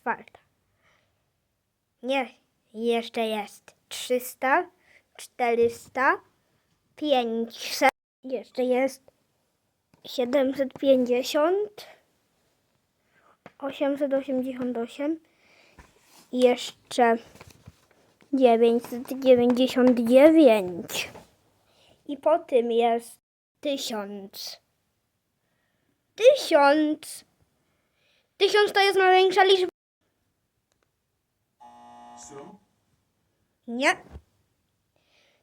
czwarta. Nie, jeszcze jest 300, 400, 500, jeszcze jest 750, 888, i jeszcze 999. I po tym jest 1000. 1000. 1000 to jest największa liczba. Nie.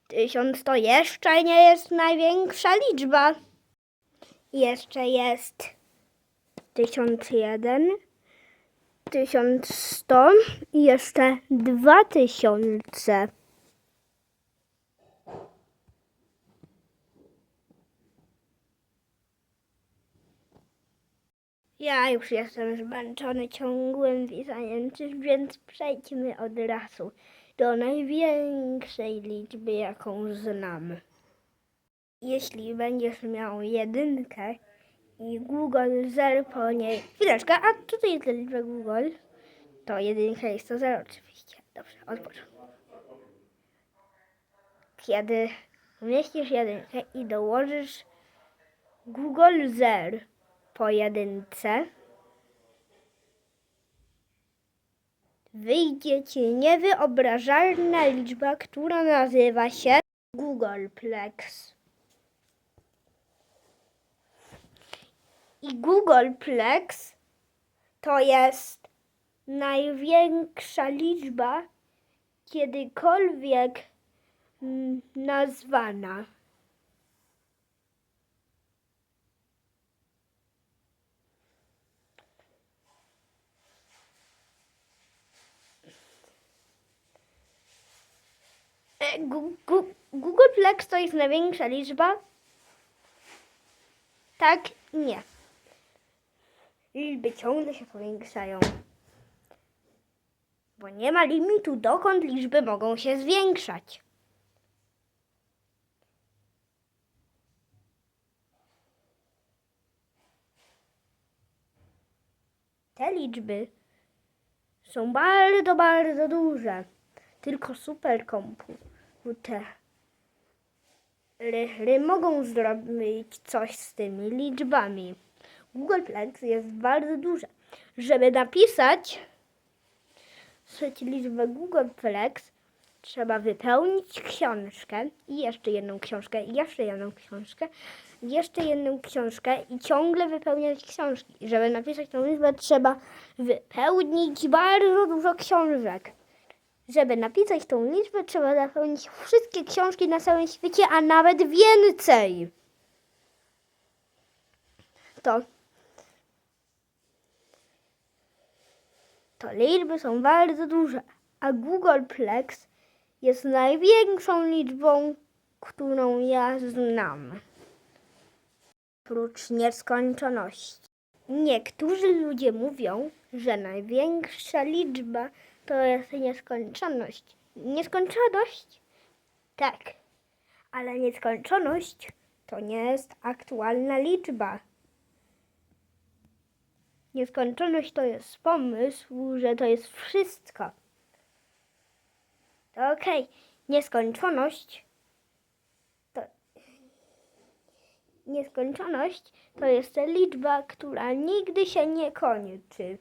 1000 to jeszcze nie jest największa liczba. Jeszcze jest 1001, 1100 i jeszcze 2000. Ja już jestem zmęczony ciągłym pisaniem, więc przejdźmy od razu do największej liczby, jaką znam. Jeśli będziesz miał jedynkę i Google 0 po niej. Chwileczkę, a co to jest liczba Google? To jedynka jest to 0 oczywiście. Dobrze, od. Kiedy umieścisz jedynkę i dołożysz Google 0 po jedynce, wyjdzie ci niewyobrażalna liczba, która nazywa się Googleplex. I Googleplex to jest największa liczba kiedykolwiek mm, nazwana. E, Gu- Googleplex to jest największa liczba? Tak, nie. Liczby ciągle się powiększają. Bo nie ma limitu, dokąd liczby mogą się zwiększać. Te liczby są bardzo, bardzo duże. Tylko superkomputery mogą zrobić coś z tymi liczbami. Googleplex jest bardzo duże. Żeby napisać liczbę Googleplex, trzeba wypełnić książkę i jeszcze jedną książkę, i jeszcze jedną książkę, i jeszcze jedną książkę i ciągle wypełniać książki. Żeby napisać tą liczbę, trzeba wypełnić bardzo dużo książek. Żeby napisać tą liczbę, trzeba zapełnić wszystkie książki na całym świecie, a nawet więcej. To, to liczby są bardzo duże, a Googleplex jest największą liczbą, którą ja znam. Prócz nieskończoności. Niektórzy ludzie mówią, że największa liczba to jest nieskończoność. Nieskończoność? Tak. Ale nieskończoność to nie jest aktualna liczba. Nieskończoność to jest pomysł, że to jest wszystko. Okej. Nieskończoność to. Nieskończoność to jest liczba, która nigdy się nie kończy.